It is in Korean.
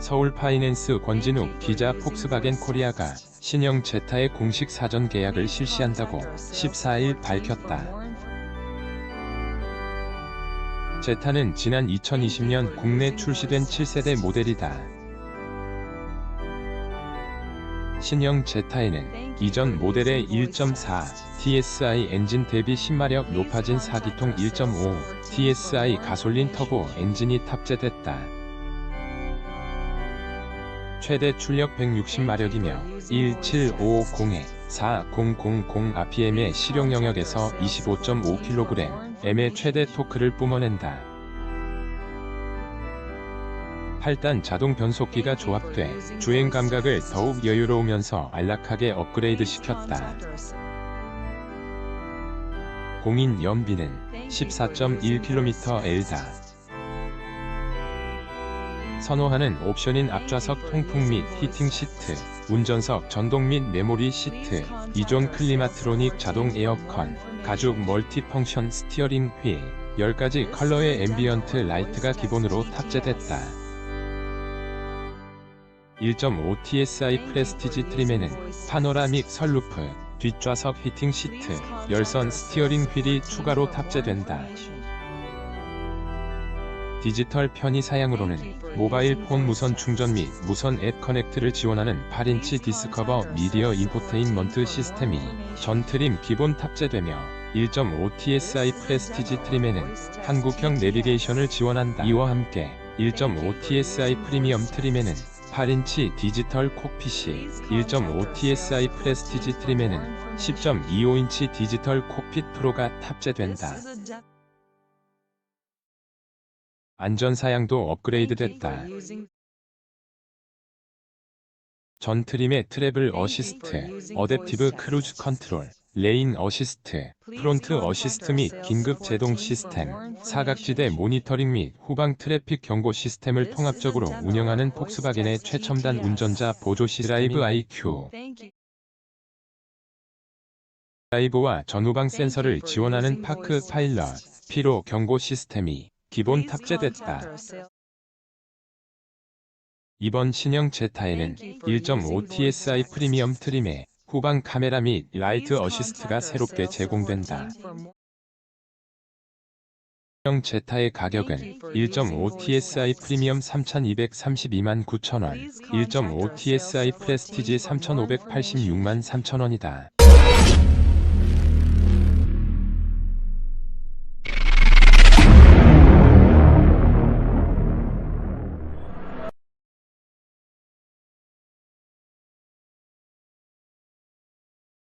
서울 파이낸스 권진욱 기자 폭스바겐 코리아가 신형 제타의 공식 사전 계약을 실시한다고 14일 밝혔다. 제타는 지난 2020년 국내 출시된 7세대 모델이다. 신형 제타에는 이전 모델의 1.4 TSI 엔진 대비 신마력 높아진 4기통 1.5 TSI 가솔린 터보 엔진이 탑재됐다. 최대 출력 160마력이며 17550에 4000 rpm의 실용 영역에서 25.5kgm의 최대 토크를 뿜어낸다. 8단 자동 변속기가 조합돼 주행 감각을 더욱 여유로우면서 안락하게 업그레이드 시켰다. 공인 연비는 14.1km L다. 선호하는 옵션인 앞좌석 통풍 및 히팅 시트, 운전석 전동 및 메모리 시트, 이존 클리마트로닉 자동 에어컨, 가죽 멀티펑션 스티어링 휠, 10가지 컬러의 앰비언트 라이트가 기본으로 탑재됐다. 1.5 TSI 프레스티지 트림에는 파노라믹 선루프, 뒷좌석 히팅 시트, 열선 스티어링 휠이 추가로 탑재된다. 디지털 편의 사양으로는 모바일 폰 무선 충전 및 무선 앱 커넥트를 지원하는 8인치 디스커버 미디어 인포테인먼트 시스템이 전 트림 기본 탑재되며 1.5 TSI 프레스티지 트림에는 한국형 내비게이션을 지원한다. 이와 함께 1.5 TSI 프리미엄 트림에는 8인치 디지털 콕핏이 1.5 TSI 프레스티지 트림에는 10.25인치 디지털 콕핏 프로가 탑재된다. 안전 사양도 업그레이드 됐다. 전 트림의 트래블 어시스트, 어댑티브 크루즈 컨트롤, 레인 어시스트, 프론트 어시스트 및 긴급 제동 시스템, 사각지대 모니터링 및 후방 트래픽 경고 시스템을 통합적으로 운영하는 폭스바겐의 최첨단 운전자 보조 시 드라이브 IQ, 드라이브와 전후방 센서를 지원하는 파크 파일럿, 피로 경고 시스템이 기본 탑재됐다. 이번 신형 제타에는 1.5 TSI 프리미엄 트림에 후방 카메라 및 라이트 어시스트가 새롭게 제공된다. 신형 제타의 가격은 1.5 TSI 프리미엄 3,232만 9천원, 1.5 TSI 프레스티지 3,586만 3천원이다.